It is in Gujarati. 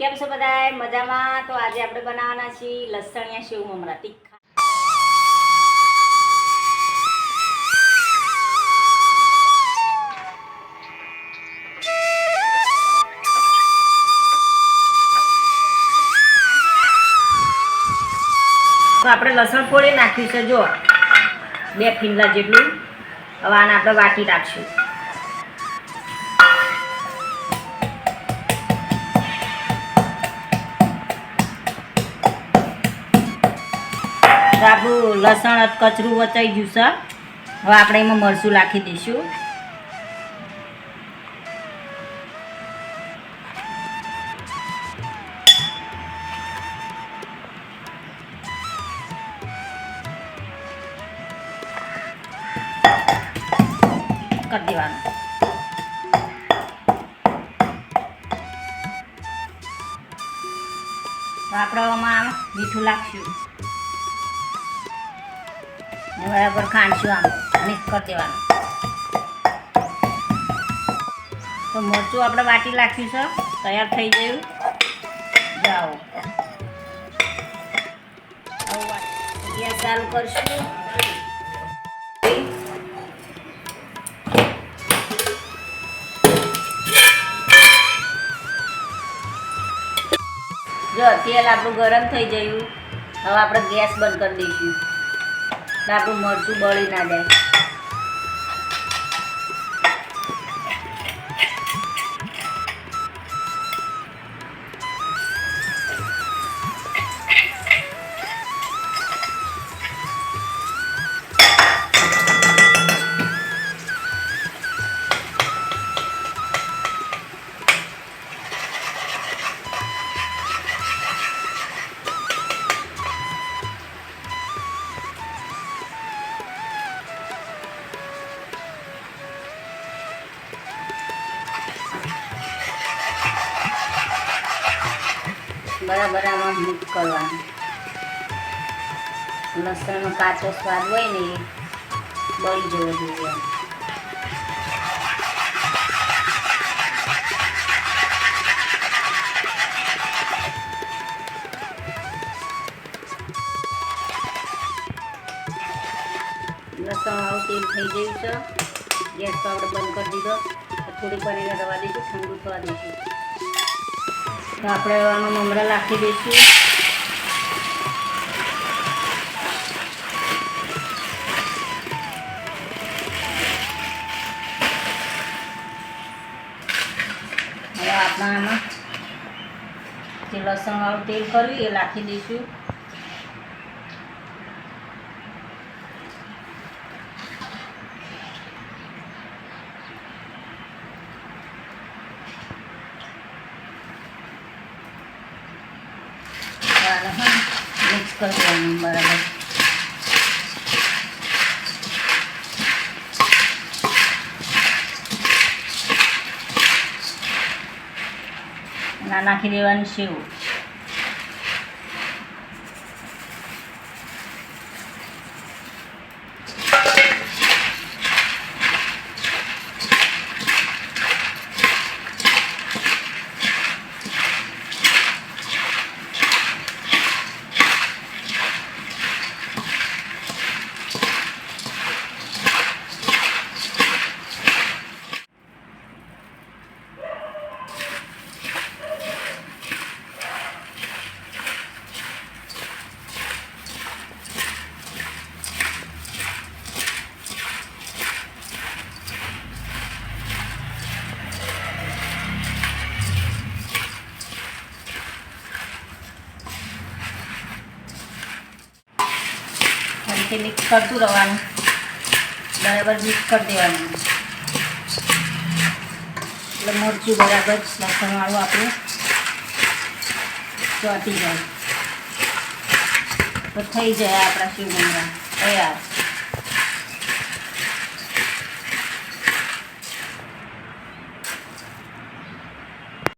કેમ છો બધા મજામાં? તો આજે આપણે બનાવવાના છીએ લસણિયા સેવ મમરા તીખા. તો આપણે લસણ ફોડી નાખ્યું છે જો બે ફીંડલા જેટલું. હવે આને આપણે વાટી રાખશું. આપણું લસણ કચરું વચાઈ ગયું છે. હવે આપણે એમાં મરચું નાખી દઈશું. કરી દેવાનું. આપણે મીઠું ને બરાબર ખાંડશું આમ, મિક્સ કરી દેવાનું. તો મરચું આપણે વાટી નાખ્યું છે, તૈયાર થઈ ગયું. જાઓ. ગેસ ચાલુ કરશું. જો, તેલ આપણું ગરમ થઈ ગયું. હવે આપણે ગેસ બંધ કરી દઈશું. આપણું મરચું બળી ના જાય. બરાબર આમાં મિક્સ કરવાનું. લસણનો કાચો સ્વાદ હોય ને એ બળી જવો જોઈએ. લસણવાળું તેલ થઈ ગયું છે. ગેસ તો આપણે બંધ દઈશું, ઠંડુ થવા દઈશું. તો આપણે આમાં મમરા નાખી દઈશું. હવે આપણે આમાં જે લસણવાળું તેલ કર્યું એ નાખી દઈશું. બરાબર હા મિક્સ કરી દેવાનું બરાબર નાખી દેવાનું સેવ ફરીથી મિક્સ કરતું રહેવાનું. બરાબર મિક્સ કરી દેવાનું. એટલે મરચું બરાબર લસણવાળું આપણે ચોટી જાય. તો થઈ જાય આપણા શિવ તૈયાર.